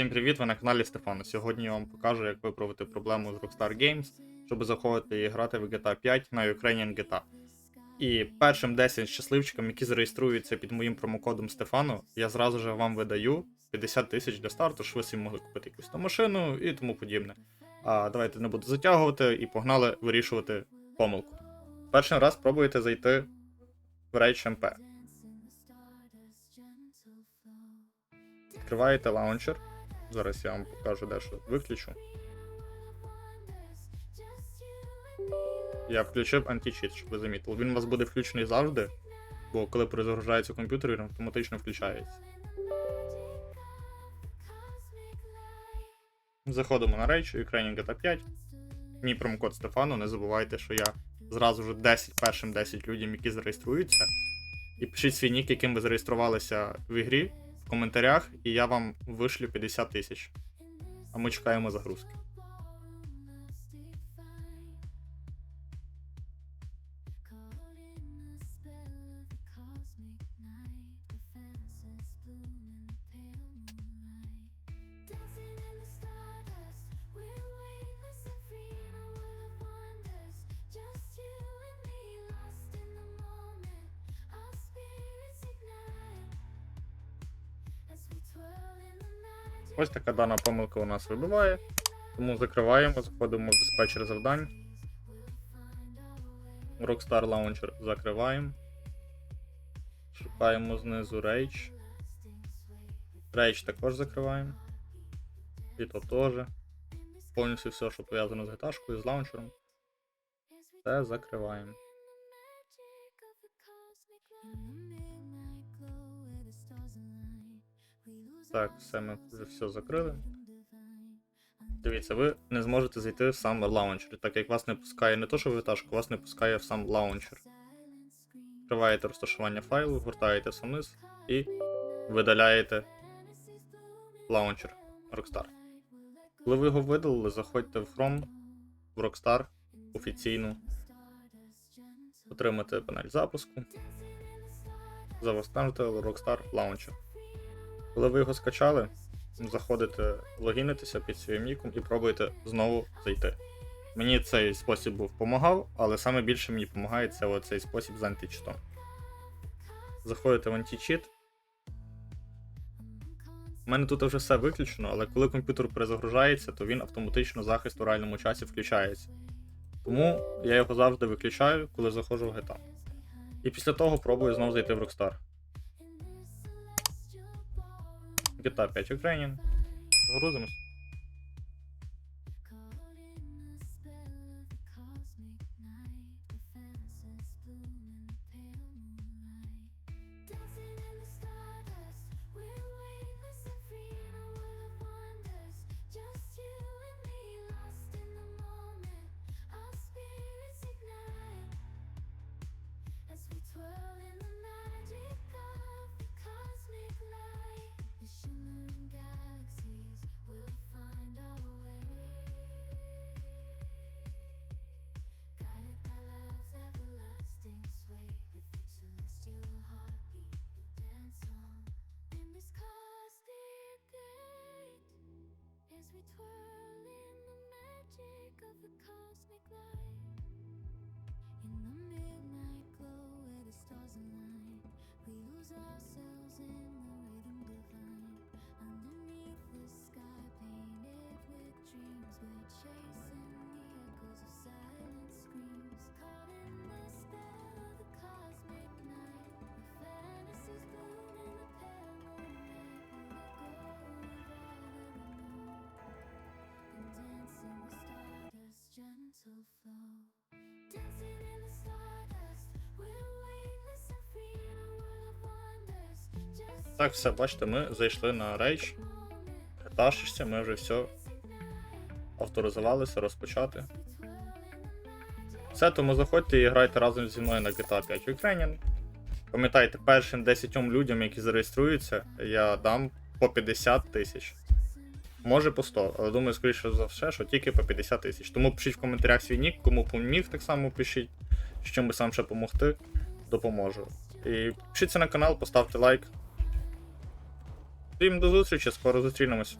Всім привіт, ви на каналі Стефана. Сьогодні я вам покажу, як виправити проблему з Rockstar Games, щоб заходити і грати в GTA 5 на Ukrainian GTA. І першим 10 щасливчикам, які зареєструються під моїм промокодом Стефану, я зразу же вам видаю 50 тисяч для старту, щоб ви собі могли купити якусь машину і тому подібне. А давайте не буду затягувати і погнали вирішувати помилку. Перший раз пробуєте зайти в Rage MP. Відкриваєте лаунчер. Зараз я вам покажу дещо виключу. Я включив античіт, щоб ви замітили. Він у вас буде включений завжди, бо коли перезагружається комп'ютер, він автоматично включається. Заходимо на Rage, Ukrainian GTA 5. Мій промокод Стефану. Не забувайте, що я зразу ж 10 першим 10 людям, які зареєструються. І пишіть свій нік, яким ви зареєструвалися в ігрі коментарях, і я вам вишлю 50 тисяч. А ми чекаємо загрузки. Ось така дана помилка у нас вибиває. Тому закриваємо, заходимо в диспетчер завдань. Rockstar Launcher закриваємо. Шукаємо знизу Rage. Rage також закриваємо. І то теж. Повністю все, що пов'язано з гиташкою, з лаунчером. Все закриваємо. Так, все ми все закрили. Дивіться, ви не зможете зайти в сам лаунчер, так як вас не пускає не то, що витажку, вас не пускає в сам лаунчер. Відкриваєте розташування файлу, гуртаєте все вниз і видаляєте лаунчер Rockstar. Коли ви його видалили, заходьте в Chrome, в Rockstar офіційну, отримати панель запуску, завантажите Rockstar Launcher. Коли ви його скачали, заходите, логінитеся під своїм ніком і пробуєте знову зайти. Мені цей спосіб був допомагав, але саме більше мені допомагає це оцей спосіб з античитом. Заходите в античит. У мене тут вже все виключено, але коли комп'ютер перезагружається, то він автоматично захист у реальному часі включається. Тому я його завжди виключаю, коли заходжу в GTA. І після того пробую знову зайти в Rockstar. GTA 5 Ukrainian. Грузимось. We twirl in the magic of the cosmic light, in the midnight glow where the stars align, we lose ourselves in Так, все, бачите, ми зайшли на Rage. Геташишся, ми вже все авторизувалися, розпочати. Все, тому заходьте і грайте разом зі мною на GTA 5 Ukrainian. Пам'ятайте, першим 10 людям, які зареєструються, я дам по 50 тисяч. Може по 100, але думаю, скоріше за все, що тільки по 50 тисяч. Тому пишіть в коментарях свій нік, кому поміг, так само пишіть, з чим би сам ще допомогти, допоможу. І підпишіться на канал, поставте лайк. Всім до зустрічі, скоро зустрінемось.